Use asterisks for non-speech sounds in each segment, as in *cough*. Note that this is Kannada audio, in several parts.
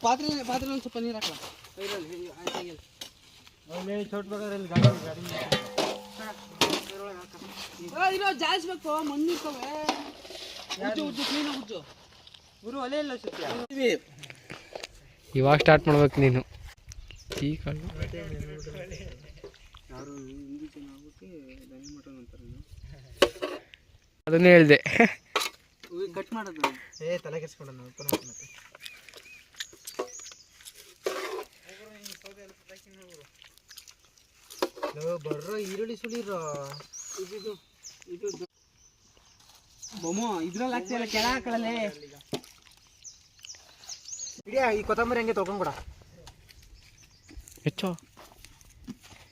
ಅಲ್ಲೇ ಪಾತ್ರೆ ಒಂದು ಸ್ವಲ್ಪ ನೀರು ಹಾಕಲ್ಲ ಇರೋ ಜಾಯಿಸ್ಬೇಕು ಮಣ್ಣು ಇರ್ತವೆ. ಉಜ್ಜು ಉಜ್ಜು ಕ್ಲೀನ್ ಉಜ್ಜು. ಗುರು ಅಲೆ ಇಲ್ಲ ಸುತ್ಯ ಇವಾಗ ಸ್ಟಾರ್ಟ್ ಮಾಡ್ಬೇಕು ನೀನು. ಈ ಯಾರು ಹಿಂದಿ ಜನ ಆಗ್ಬಿಟ್ಟು ದನಿ ಮಟನ್ ಅಂತಾರೆ ಅದನ್ನೇ ಹೇಳಿದೆ ಕಟ್ ಮಾಡೋದು ಏ ತಲೆ ಕೆಸ್ಕೊಂಡ ಬರ್ರೋ ಈರುಳ್ಳಿ ಸುಳಿರೋ ಇದು ಇದು ಬೊಮ್ಮ ಇದ್ರಲ್ಲಿ ಹಾಕ್ತಿಲ್ಲ ಕೆಳ ಹಾಕಳಲೆ ಇಡಿಯಾ ಈ ಕೊತ್ತಂಬರಿ ಹಂಗೆ ತಗೊಂಡ್ಬಿಡ ಹೆಚ್ಚೋ.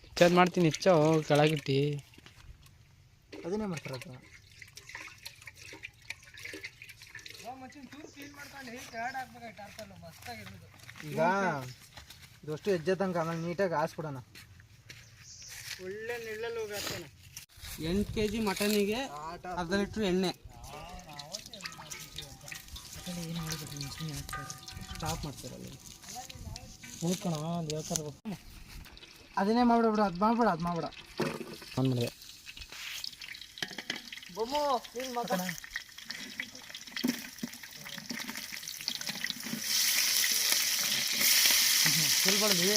ಹೆಚ್ಚಾದ್ ಮಾಡ್ತೀನಿ ಹೆಚ್ಚೋ. ಕೆಳಗಿಟ್ಟಿ. ಅದನ್ನೇ ಮಾಡ್ತಾರ ಈಗ ಇದಷ್ಟು ಹೆಜ್ಜೆದಂಗೆ ಆಮೇಲೆ ನೀಟಾಗಿ ಹಾಸ್ಬಿಡೋಣ. ಒಳ್ಳೆ ನಿಳ್ಳಲು ಹೋಗಿ ಹಾಕ್ತಾನೆ ಎಂಟು ಕೆ ಜಿ ಮಟನಿಗೆ ಅರ್ಧ ಲೀಟ್ರ್ ಎಣ್ಣೆ. ಸ್ಟಾಪ್ ಮಾಡ್ತಾರಲ್ಲ ಒಂದು ಹೇಳ್ತಾರೆ ಅದನ್ನೇ ಮಾಡ್ಬಿಡ ಬಿಡು ಅದು ಮಾಡ್ಬೇಡ ಅದು ಮಾಡ್ಬೇಡ. ಆನ್ ಮಾಡಿದೆ ತಿಳ್ಬಾರ್ದು ಹ್ಞೂ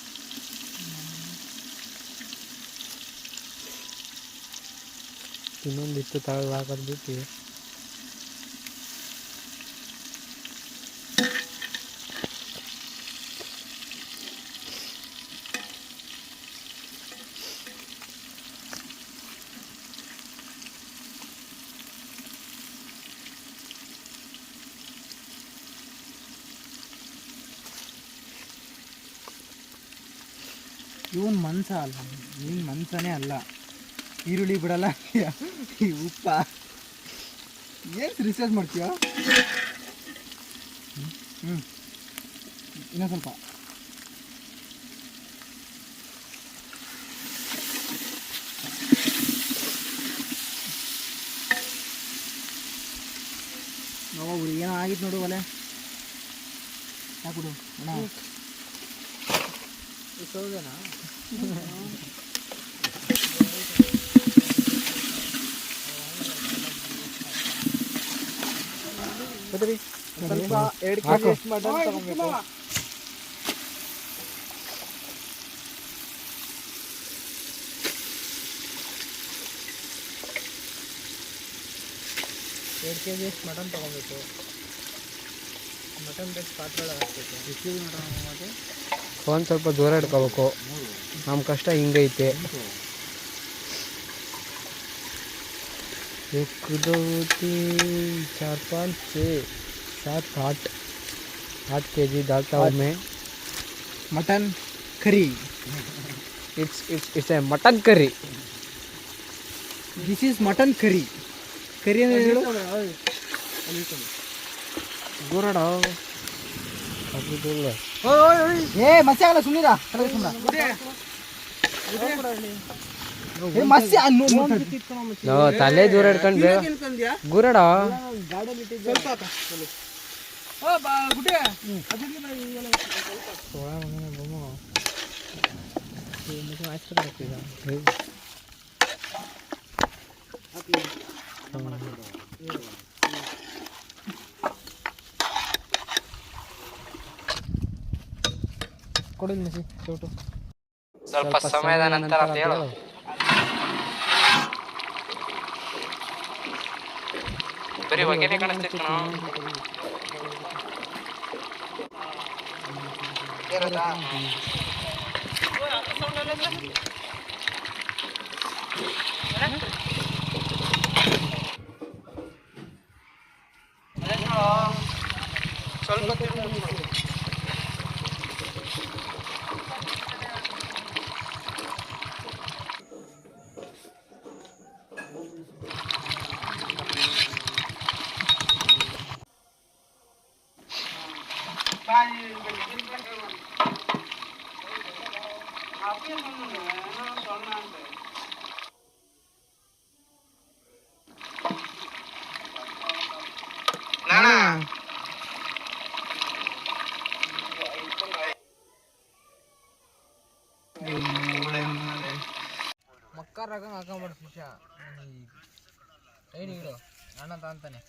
ಇನ್ನೊಂದಿತ್ತು ತಳಗೆ ಹಾಕೋದು ಇವನ್ ಮನ್ಸ ಅಲ್ಲ ನೀನ್ ಮನ್ಸನೇ ಅಲ್ಲ. ಈರುಳ್ಳಿ ಬಿಡಲ್ಲ. ಈ ಉಪ್ಪ. ಏನು ರಿಸರ್ಚ್ ಮಾಡ್ತೀಯ? ಹ್ಞೂ ಇನ್ನೊಂದು ಸ್ವಲ್ಪ. ನೋಡು ಏನೋ ಆಗಿತ್ತು ನೋಡು ಒಲೆ. ಹಾಕ್ಬಿಡು ಅಣ್ಣ. ಸೌದೆನಾ? *laughs* ಸ್ವಲ್ಪ ಎರಡು ಕೆ ಜಿ ಮಟನ್ ತಗೊಬೇಕು ಎರಡು ಕೆ ಜಿ ಮಟನ್ ತೊಗೊಬೇಕು ಮಟನ್ ಬೇಕು ಪಾತ್ರೆಗಳು ಹಾಕ್ಬೇಕು. ಮಟನ್ ಫೋನ್ ಸ್ವಲ್ಪ ದೂರ ಇಟ್ಕೋಬೇಕು ನಮ್ಮ ಕಷ್ಟ ಹಿಂಗೈತೆ. एक दो तीन चार पाँच छः सात आठ आठ के जी डालता हूँ मैं mutton curry it's it's it's a mutton curry this is mutton curry curry ಅಂದ್ರೆ ಹೇಳು ದೂರಡ ಅದು ದೂರ ಏ ಮತ್ಸ್ಯ ಆಗಲ್ಲ ಸುಮ್ಮನಿರ ಏ ಮತ್ಸ್ಯ ಅನ್ನು ನಾವು ತಲೆ ದೂರ ಇಟ್ಕೊಂಡು ಬೇಗ ತಿನ್ಕೊಂಡ್ಯಾ ಗುರಡ ಸ್ವಲ್ಪ ಹಾಕ ಓ ಬಾ ಗುಡ್ಡೆ ಕೊಡು ಮಿಸಿ ಚೋಟು ಸ್ವಲ್ಪ ಸಮಯದ ನಂತರ ಅಂತ ಹೇಳು பெரிய வகையிலே கணச்சிருக்கணும் ಸ್ವಲ್ಪ ಐಡಿ ಇಡು. ಅಣ್ಣ ತಾಂತಾನೆ.